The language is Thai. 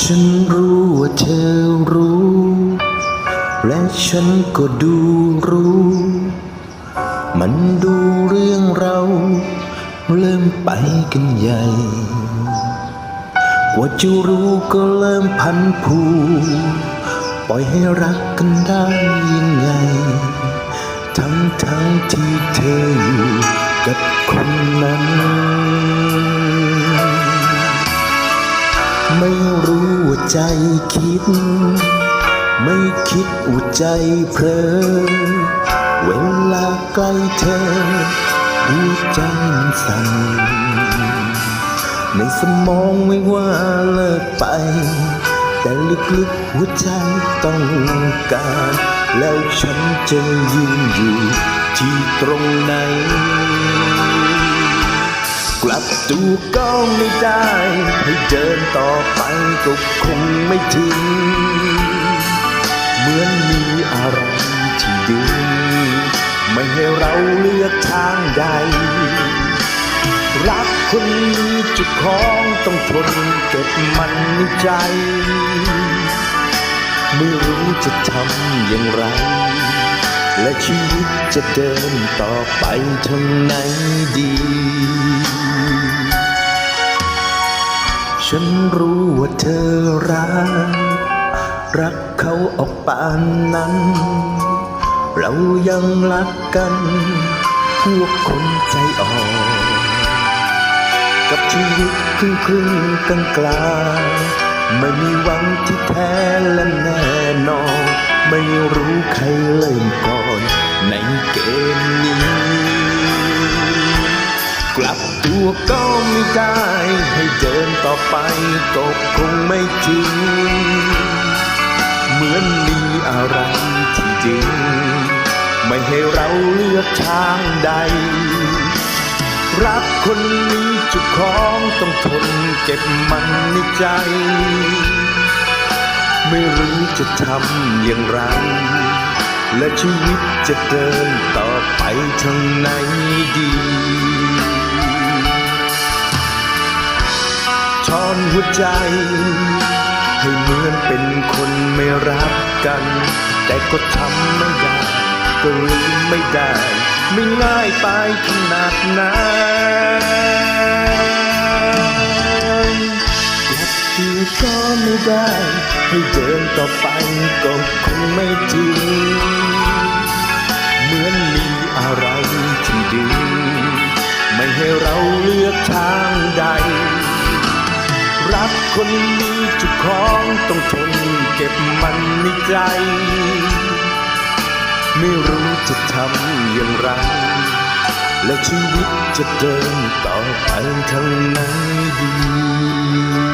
ฉันรู้ว่าเธอรู้ และฉันก็ดูรู้ มันดูเรื่องเราเริ่มไปกันใหญ่ กว่าจะรู้ก็เริ่มพันผูปล่อยให้รักกันได้ยังไง ทั้งทั้งๆที่เธออยู่กับคนนั้น ใจคิด ไม่คิดว่าใจเพลอเวลาใกล้เธอหัวใจมันสั่นในสมองไม่ว่าเลิกไป แต่ลึกๆหัวใจต้องการ แล้วฉันจะยืนอยู่ที่ตรงไหน กลับตัวก็ไม่ได้ ให้เดินต่อไปก็คงไม่ถึง เหมือนมีอะไรที่ดึงไม่ให้เราเลือกทางใด รักคนมีจุดของต้องทนเก็บมันในใจ ไม่รู้จะทำอย่างไรและชีวิตจะเดินต่อไปทางไหนดี ฉันรู้ว่าเธอรัก รักเขาออกปานนั้น เรายังรักกัน พวกคนใจอ่อนกับชีวิตครึ่งครึ่งกลางกลางไม่มีหวังที่แท้และแน่นอน ไม่รู้ใครเริ่มก่อนในเกมนี้ กลับ ตัวก็ไม่ได้ ให้เดินต่อไปก็คงไม่ถึง เหมือนมีอะไรที่ดึงไม่ให้เราเลือกทางใด รักคนนี้จุดของต้องทนเก็บมันในใจ ไม่รู้จะทำอย่างไรและชีวิตจะเดินต่อไปทางไหนดี หัวใจ ให้เหมือนเป็นคนไม่รักกัน แต่ก็ทำไม่ได้ก็ลืมไม่ได้ ไม่ง่ายไปขนาดนั้นกลับที่ก็ไม่ได้ ให้เดินต่อไปก็คงไม่ถึงเหมือนมีอะไรที่ดึงไม่ให้เราเลือกทาง รักคนมีจุดของต้องทนเก็บมันในใจ ไม่รู้จะทำอย่างไร และชีวิตจะเดินต่อไปทางไหนดี